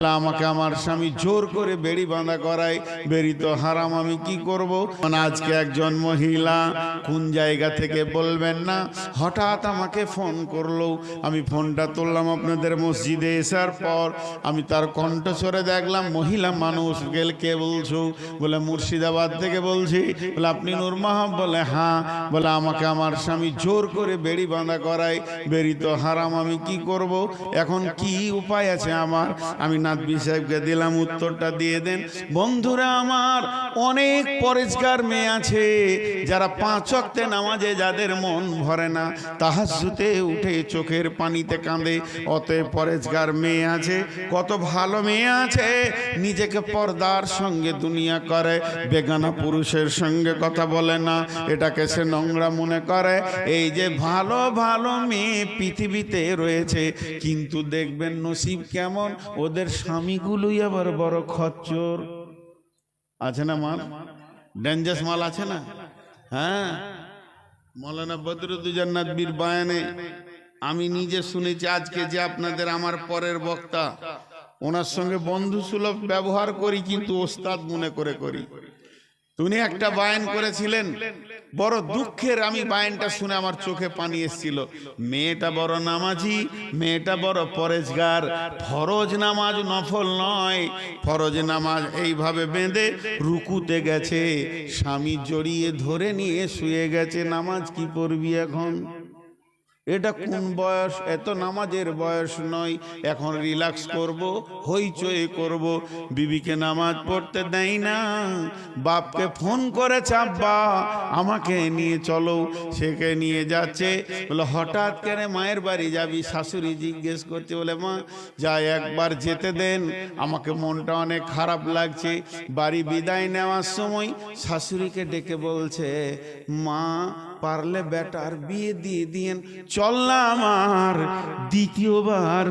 আমাকে আমার স্বামী জোর করে বেড়ি বাঁধা করায়, বেড়ি তো হারাম, আমি কি করব? আজকে একজন মহিলা কোন জায়গা থেকে বলবেন না, হঠাৎ আমাকে ফোন করল। আমি ফোনটা তুললাম আপনাদের মসজিদে আসার পর, আমি তার কণ্ঠস্বরে দেখলাম, মহিলা মানুষ, গেল কে বলছো? বলে, মুর্শিদাবাদ থেকে বলছি। বলে, আপনি নূর মাহাব? বলে হ্যাঁ। বলে, আমাকে আমার স্বামী জোর করে বেড়ি বাঁধা করায়, বেড়ি তো হারাম, আমি কি করব? এখন কি উপায় আছে আমার? আমি নাদবি সাহেবকে দিলাম, উত্তরটা দিয়ে দেন। বন্ধুরা আমার, অনেক পরিষ্কার মেয়ে আছে, যারা পাঁচ অক্তে নামাজে যাদের মন ভরে না তাহাজুতে উঠে চোখের পানিতে কাঁদে। অতএব পরেজগার মেয়ে আছে, কত ভালো মেয়ে আছে, নিজেকে পর্দার সঙ্গে দুনিয়া করে, বেগানা পুরুষের সঙ্গে কথা বলে না, এটাকে সে নোংরা মনে করে। এই যে ভালো ভালো মেয়ে পৃথিবীতে রয়েছে, কিন্তু দেখবেন নসিব কেমন, ওদের স্বামীগুলোই আবার বড় খচ্চর। আছে না মাল? ডেঞ্জাস মাল আছে না? হ্যাঁ। মৌলানা বদরুদ্দুজান্নাত বীর বায়ানে, আমি নিজে শুনেছি আজকে যে আপনাদের আমার পরের বক্তা, ওনার সঙ্গে বন্ধু সুলভ ব্যবহার করি, কিন্তু ওস্তাদ মনে করে করি। উনি একটা বায়ান করেছিলেন। বড় দুঃখের আমি বায়নটা শুনে আমার চোখে পানি এসেছিল। মেয়েটা বড় নামাজি, মেয়েটা বড় পরেজগার। ফরজ নামাজ নফল নয়। ফরজ নামাজ এইভাবে বেঁধে রুকুতে গেছে। স্বামী জড়িয়ে ধরে নিয়ে শুয়ে গেছে। নামাজ কি পড়বি এখন? এটা কোন বয়স? এত নামাজের বয়স নয়। এখন রিল্যাক্স করব হইচই করব। বিবিকে নামাজ পড়তে দেয় না। বাপকে ফোন করে চাপবা আমাকে নিয়ে চলো। সেকে নিয়ে যাচ্ছে। বলে হঠাৎ কেন মায়ের বাড়ি যাবি? শাশুড়ি জিজ্ঞেস করছে বলে মা যাই একবার যেতে দেন। আমাকে মনটা অনেক খারাপ লাগছে। বাড়ি বিদায় নেওয়ার সময় শাশুড়িকে ডেকে বলছে মা পারলে বেটার বিয়ে দিয়ে দিয়েন। চললাম আর দ্বিতীয়বার